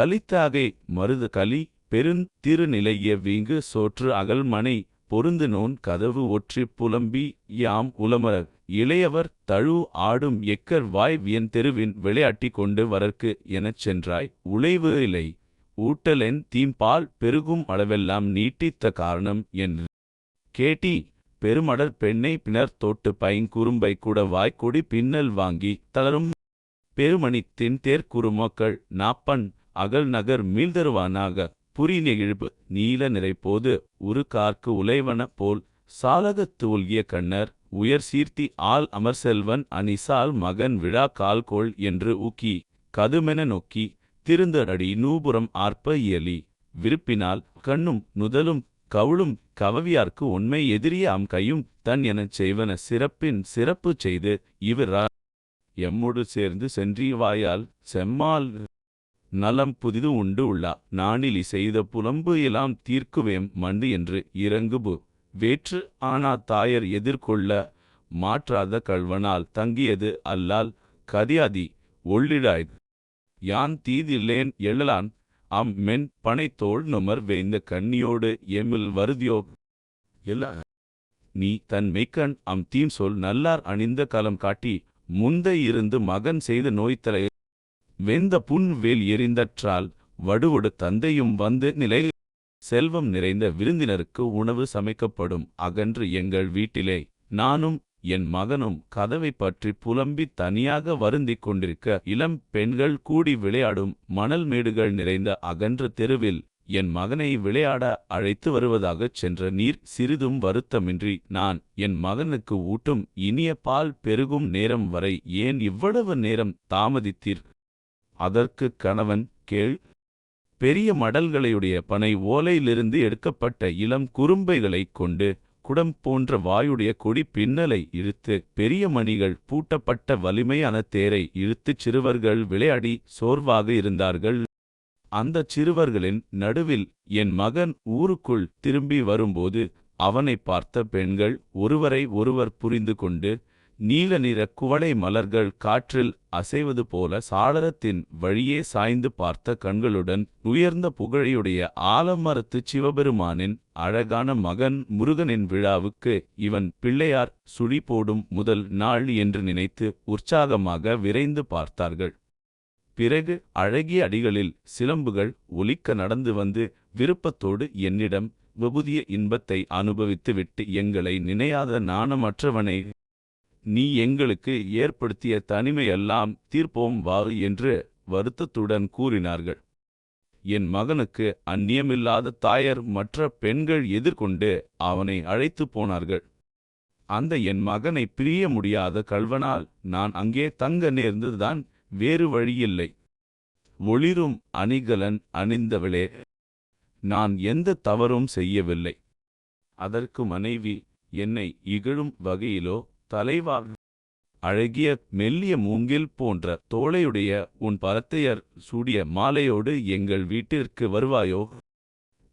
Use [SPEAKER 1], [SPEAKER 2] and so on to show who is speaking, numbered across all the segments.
[SPEAKER 1] கலித்தாகை மருது கலி பெருந் திருநிலைய வீங்கு சோற்று அகல்மனை பொருந்து நோன் கதவு ஒற்றிப் புலம்பி யாம் உலமர. இளையவர் தழு ஆடும் எக்கர் வாய் வியன் தெருவின் விளையாட்டி கொண்டு வரற்கு எனச் சென்றாய். உழைவு இல்லை ஊட்டலென் தீம்பால் பெருகும் அளவெல்லாம் நீட்டித்த காரணம் என்று கேட்டி பெருமடற் பெண்ணை பிணர் தோட்டு பைங்குறும்பை கூட வாய்க்கொடி பின்னல் வாங்கி தளரும். பெருமணி தின் தேர்க்குறுமக்கள் நாப்பன் அகல் நகர் மீள்தருவானாக. புரிய நெகிழ்பு நீல நிறைப்போது உரு கார்க்கு உலைவன போல் சாலகத்து உல்கிய கண்ணர். உயர் சீர்த்தி ஆள் அமர் செல்வன் அணிசால் மகன் விழா கால்கோள் என்று ஊக்கி. கதுமென நோக்கி திருந்தரடி நூபுரம் ஆர்ப்ப இயலி. விருப்பினால் கண்ணும் நுதலும் கவுளும் கவவியார்க்கு உண்மை எதிரியே அம் கையும் தன் எனச் செய்வன சிறப்பின் சிறப்பு செய்து இவரா. எம்மொடு சேர்ந்து சென்றிவாயால் செம்மால் நலம் புதிது உண்டு உள்ளா. நானிலி செய்த புலம்பு எல்லாம் தீர்க்குவேம் மண்டு என்று இறங்குபு. வேற்று ஆனா தாயர் எதிர்கொள்ள மாற்றாத கள்வனால் தங்கியது அல்லால் கதியாதி ஒள்ளிடாய் யான் தீதில்லேன் எழலான் அம் மென் பனைத்தோள் நுமர் வேய்ந்த கண்ணியோடு எமில் வருதியோ? எல்லா நீ தன் மெய்க்கண் அம் தீம் சொல் நல்லார் அணிந்த கலம் காட்டி முந்தை இருந்து மகன் செய்த நோய்த்தலை வெந்த புன் வேல் எரிந்தற்றால் வடுவொடு தந்தையும் வந்து நிலை செல்வம் நிறைந்த விருந்தினருக்கு உணவு சமைக்கப்படும். அகன்று எங்கள் வீட்டிலே நானும் என் மகனும் கதவை பற்றி புலம்பி தனியாக வருந்திக் கொண்டிருக்க இளம் பெண்கள் கூடி விளையாடும் மணல் மேடுகள் நிறைந்த அகன்ற தெருவில் என் மகனை விளையாட அழைத்து வருவதாகச் சென்ற நீர் சிறிதும் வருத்தமின்றி நான் என் மகனுக்கு ஊட்டும் இனிய பால் பெருகும் நேரம் வரை ஏன் இவ்வளவு நேரம் தாமதித்தீர்? அதற்குக் கணவன் கேள் பெரிய மடல்களையுடைய பனை ஓலையிலிருந்து எடுக்கப்பட்ட இளம் குறும்பைகளைக் கொண்டு குடம் போன்ற வாயுடைய கொடி பின்னலை இழுத்து பெரிய மணிகள் பூட்டப்பட்ட வலிமையான தேரை இழுத்துச் சிறுவர்கள் விளையாடி சோர்வாக இருந்தார்கள். அந்தச் சிறுவர்களின் நடுவில் என் மகன் ஊருக்குள் திரும்பி வரும்போது அவனை பார்த்த பெண்கள் ஒருவரை ஒருவர் புரிந்து கொண்டு நீல நிற குவளை மலர்கள் காற்றில் அசைவது போல சாளரத்தின் வழியே சாய்ந்து பார்த்த கண்களுடன் உயர்ந்த புகழையுடைய ஆலமரத்து சிவபெருமானின் அழகான மகன் முருகனின் விழாவுக்கு இவன் பிள்ளையார் சுழி போடும் முதல் நாள் என்று நினைத்து உற்சாகமாக விரைந்து பார்த்தார்கள். பிறகு அழகிய அடிகளில் சிலம்புகள் ஒலிக்க நடந்து வந்து விருப்பத்தோடு என்னிடம் விபுதிய இன்பத்தை அனுபவித்துவிட்டு எங்களை நினையாத நாணமற்றவனை நீ எங்களுக்கு ஏற்படுத்திய தனிமையெல்லாம் தீர்ப்போம் வா என்று வருத்தத்துடன் கூறினார்கள். என் மகனுக்கு அந்நியமில்லாத தாயர் மற்ற பெண்கள் எதிர்கொண்டு அவனை அழைத்து போனார்கள். அந்த என் மகனை பிரிய முடியாத கல்வனால் நான் அங்கே தங்க நேர்ந்ததுதான் வேறு வழியில்லை. ஒளிரும் அணிகலன் அணிந்தவளே நான் எந்த தவறும் செய்யவில்லை. அதற்கு மனைவி என்னை இகழும் வகையிலோ தலைவா அழகிய மெல்லிய மூங்கில் போன்ற தோளையுடைய உன் பரத்தையர் சூடிய மாலையோடு எங்கள் வீட்டிற்கு வருவாயோ?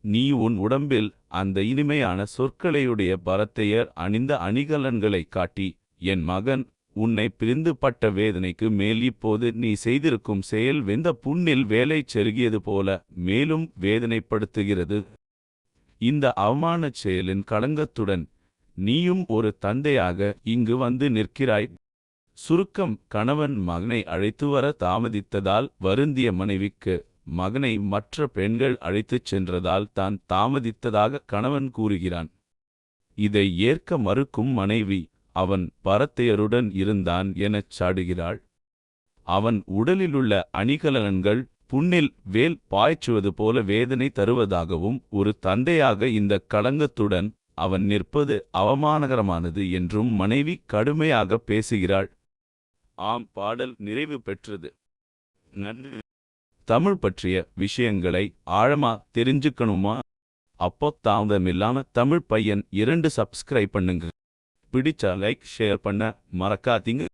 [SPEAKER 1] நீ உன் உடம்பில் அந்த இனிமையான சொற்களையுடைய பரத்தையர் அணிந்த அணிகலன்களை காட்டி என் மகன் உன்னை பிரிந்து பட்ட வேதனைக்கு மேல் இப்போது நீ செய்திருக்கும் செயல் வெந்த புண்ணில் வேலை செருகியது போல மேலும் வேதனைப்படுத்துகிறது. இந்த அவமானச் செயலின் களங்கத்துடன் நீயும் ஒரு தந்தையாக இங்கு வந்து நிற்கிறாய். சுருக்கம் கணவன் மகனை அழைத்து வர தாமதித்ததால் வருந்திய மனைவிக்கு மகனை மற்ற பெண்கள் அழைத்துச் சென்றதால் தான் தாமதித்ததாக கணவன் கூறுகிறான். இதை ஏற்க மறுக்கும் மனைவி அவன் பரத்தையருடன் இருந்தான் எனச் சாடுகிறாள். அவன் உடலிலுள்ள அணிகலன்கள் புண்ணில் வேல் பாய்ச்சுவது போல வேதனை தருவதாகவும் ஒரு தந்தையாக இந்த களங்கத்துடன் அவன் நிற்பது அவமானகரமானது என்றும் மனைவி கடுமையாக பேசுகிறாள். ஆம் பாடல் நிறைவு பெற்றது. நன்றி. தமிழ் பற்றிய விஷயங்களை ஆழமா தெரிஞ்சுக்கணுமா? அப்போ தாமதமில்லாம தமிழ் பையன் இரண்டு சப்ஸ்கிரைப் பண்ணுங்க. பிடிச்சா லைக் ஷேர் பண்ண மறக்காதீங்க.